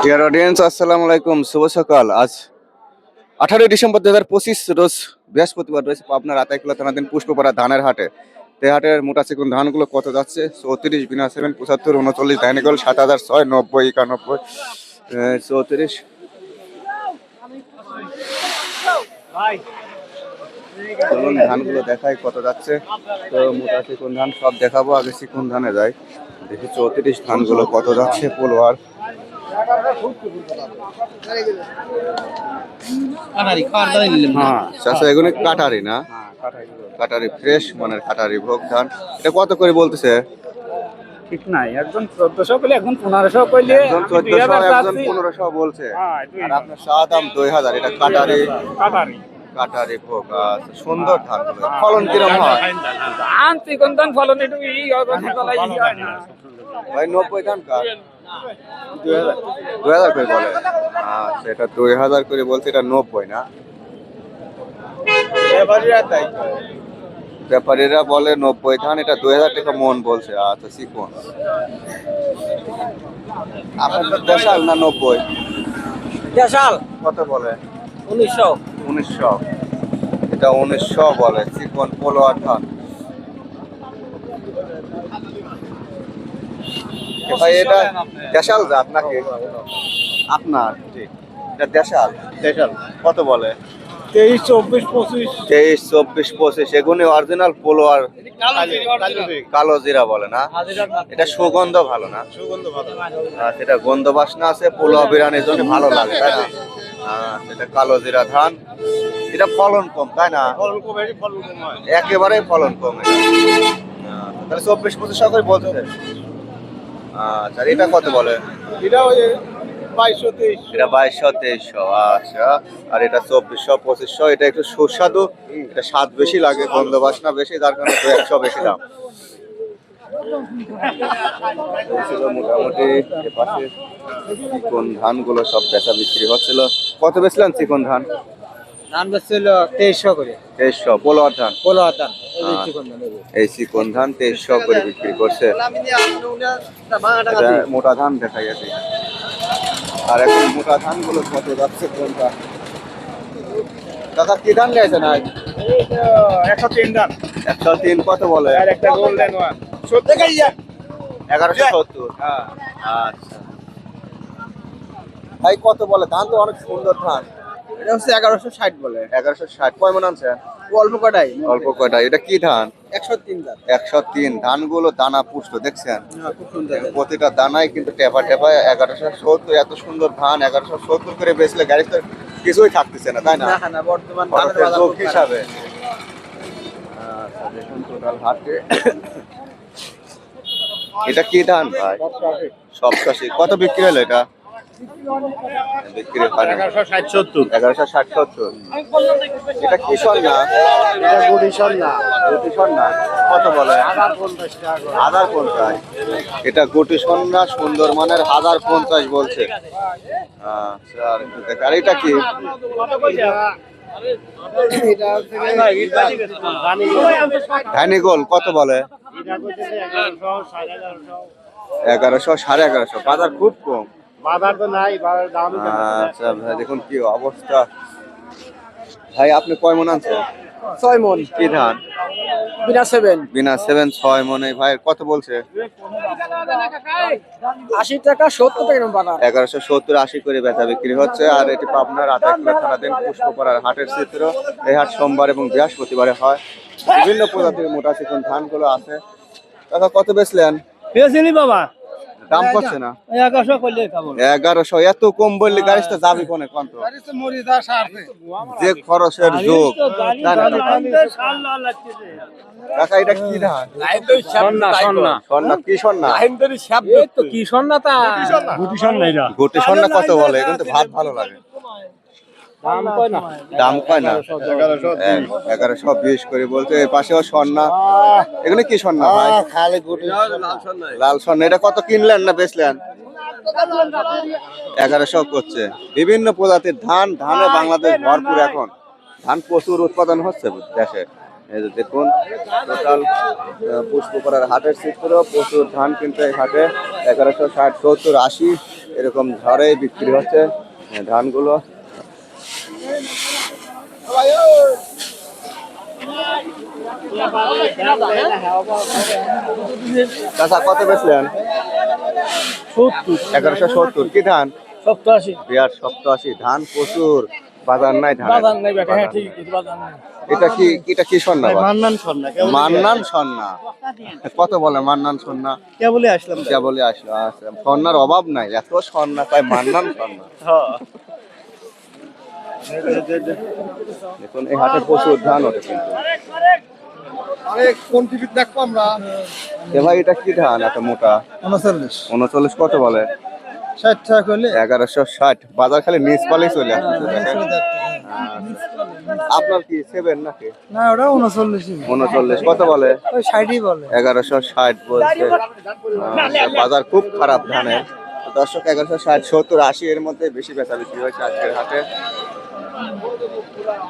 Dear audience আসসালামু আলাইকুম শুভ সকাল আজ আঠারোই ডিসেম্বর দু হাজার পঁচিশ রোজ বৃহস্পতিবার রয়েছে পাবনার আতাইকুলা থানাধীন পুষ্পপাড়া ধানের হাটে। তে হাটের মোটা চিকুন ধানগুলো কত যাচ্ছে? চৌত্রিশ বিনা সেভেন পঁচাত্তর, উনচল্লিশ ডাইনিকল সাত হাজার ছয়, নব্বই, একানব্বই চৌত্রিশ। চলুন ধানগুলো দেখাই কত যাচ্ছে। তো মোটা চিকুন ধান সব দেখাবো, আগে চিকুন ধানে যাই। দেখি চৌত্রিশ ধানগুলো কত যাচ্ছে পোলোয়ার হ্যাঁ। চাষা এগুলো কাটারি না? কাটারি ফ্রেশ মানের কাটারি ভোগ ধান এটা কত করে বলতেছে? ঠিক নাই একজন চোদ্দশো করলে একজন পনেরোশো করলে একজন দুই হাজার পনেরোশো বলছে। হ্যাঁ, আর আপনার চা দাম দুই হাজার এটা কাটারি। কাটারি। কাটারি ভোগ আচ্ছা, সুন্দর ধান। ফলন কিরম হয়? ধান চিকন ধান ফলন একটু। ভাই নব্বই ধান কার দুই হাজার করে বলে। আচ্ছা এটা দুই হাজার করে বলছে এটা নব্বই না? ব্যাপারীরা বলে নব্বই ধান এটা দুই হাজার টাকা মন বলছে। আচ্ছা শিখুন। আপনার দেশাল না নব্বই? দেশাল। কত বলে? উনিশশো। উনিশশো। এটা উনিশশো বলে চিকন পোলোয়ার ধান। এ ভাই এটা দেশাল জাত নাকি? আপনার? এটা দেশাল? দেশাল। কত বলে? তেইশ চব্বিশ পঁচিশ। তেইশ চব্বিশ পঁচিশ অরিজিনাল পোলোয়ার। কালো জিরা বলে না? এটা সুগন্ধ ভালো না? সুগন্ধ ভালো। সেটা গন্ধ বাসনা আছে পোলোয়া বিরিয়ানির জন্য ভালো লাগে তাই না? সেটা কালো জিরা ধান। এটা ফলন কম তাই না? ফলন কম বেশি ফলন কম একেবারেই ফলন কম তাহলে চব্বিশ পঁচিশ করে বলছে। আচ্ছা এটা কত বলে? এটা ওই বাইশশো তেইশ। এটা বাইশশো তেইশশো আচ্ছা। আর এটা চব্বিশশো পঁচিশশো এটা একটু সুস্বাদু। এটা স্বাদ বেশি লাগে গন্ধ বাসনা বেশি যার কারণে দু একশো বেশি দাম। মোটামুটি এপাশে চিকন ধানগুলো সব বেচা বিক্রি হচ্ছিল। কত বেচলেন চিকন ধান? ধান বেচছিল তেইশশো করে। তেইশশো পোলোয়ার ধান। ষোলো হাজার এই চিকন ধান তেইশশো করে বিক্রি করছে। মোটা ধান দেখা গেছে। আর এখন মোটা ধানগুলো কত যাচ্ছে কোনটা? কাকা কি ধান নিয়েছে না একশো তিন ধান। একশো তিন কত বলে? আর একটা গোল্ডেন ওয়ান সত্যি গাইয়া এগারোশো সত্তর। হ্যাঁ। আচ্ছা। ভাই কত বলে? ধান তো অনেক সুন্দর ধান। এটা হচ্ছে এগারোশো ষাট বলে। এগারোশো ষাট। কয় মন আনছে? অল্প কটাই অল্প কয়টা এটা কি ধান? একশো তিন ধান। একশো তিন। ধানগুলো দানা পুষ্ট দেখছেন? প্রতিটা দানায় কিন্তু টেপা টেপা। এগারোশো সত্তর এত সুন্দর ধান এগারোশো সত্তর করে বেচলে গাড়ি তো কিছুই থাকতেছে না তাই না? না বর্তমান যোগ হিসাবে। আচ্ছা হাটে এটা কি ধান ভাই? সপ্তাশি কত বিক্রি হলো এটা? বিক্রি হয় না। এগারোশো ষাট সত্তর। এগারোশো ষাট সত্তর। এটা কি সন্না এটা গুড়ি সন্না গুটি সন্না কত বলে? হাজার পঞ্চাশ। হাজার পঞ্চাশ এটা গুটি সন্না সুন্দর মানের হাজার পঞ্চাশ বলছে। আচ্ছা আর একটু দেখি। আর এটা কি। ধানিগোল কত বলে? এগারোশো, সাড়ে এগারোশো। এগারোশো সাড়ে এগারোশো। বাজার খুব কম। বাজার তো নাই বাজার দাম আচ্ছা ভাই দেখুন কি অবস্থা। ভাই আপনি কয় মন আনছেন? ছয় মন। কি ধান? বিনা সেভেন। বিনা সেভেন ছয় মনে। ভাই কত বলছে? আশি টাকা সত্তর টাকা বাজার। এগারোশো সত্তর আশি করে বেচা বিক্রি হচ্ছে। আর এটি পাবনার আতাইকুলা থানাধীন পুষ্পপাড়ার হাটের চিত্র। এই হাট সোমবার এবং বৃহস্পতিবারে হয়। বিভিন্ন প্রজাতির মোটা চিকন ধানগুলো আছে। দাদা কত বেচলেন? পেয়েছিলি বাবা। দাম করছে না। এগারোশো করলে কেমন এগারোশো এত কম বললে গাড়িটা যাবে কোনে কত যে খরচের যোগ। কাকা এটা কি ধান? সন্না কি কি সন্না তা? গুটি সন্না কত বলে? কিন্তু ভাত ভালো লাগে। দাম কয় না? এগারোশো বিশ করে বলতে পাশেও স্বর্ণা। এগুলো কি স্বর্ণা ভাই? খালি লাল স্বর্ণ। এটা কত কিনলেন না বেচলেন? এগারোশো করছে। বিভিন্ন প্রজাতির ধান ধানে বাংলাদেশ ভরপুর এখন। ধান প্রচুর উৎপাদন হচ্ছে দেশে দেখুন টোটাল পুষ্পপাড়ার হাটের চিত্র প্রচুর ধান কিন্তু এই হাটে। এগারোশো ষাট সত্তর আশি এরকম ঝড়ে বিক্রি হচ্ছে ধানগুলো। কত বেচলেন? এগারোশো সত্তর। কি ধান? সপ্তাশি। বিয়ার সপ্তাশি। ধান প্রচুর। বাজার নাই ধান বাজার নেই বেটা। হ্যাঁ ঠিক বাজার নেই। এটা কি এটা কি সন্না? মান্নান সন্না মান্নান সন্না কত বলে মান্নান সন্না কেবলই আসলাম। যা বলে আসলো। আচ্ছা সন্নার অভাব নাই। এত সন্না তাই মান্নান সন্না দেখুন এই হাটে প্রচুর ধান ওঠে কিন্তু। কোন দেখব আমরা? এ ভাই এটা কি ধান এত মোটা? উনচল্লিশ। উনচল্লিশ কত বলে? ষাট টাকা করলে এগারোশো ষাট। বাজার খালি নিচ পালেই চলে আসছে আচ্ছা। আপনার কি সেভেন নাকি? না ওটা উনচল্লিশ উনচল্লিশ কত বলে? ওই ষাটই বলে। এগারোশো ষাট বলছে। আচ্ছা, বাজার খুব খারাপ ধানের। দর্শক এগারোশো ষাট সত্তর আশি এর মধ্যে বেশি বেচা বিক্রি হয়েছে আজকের হাটে। 满锅都不出来。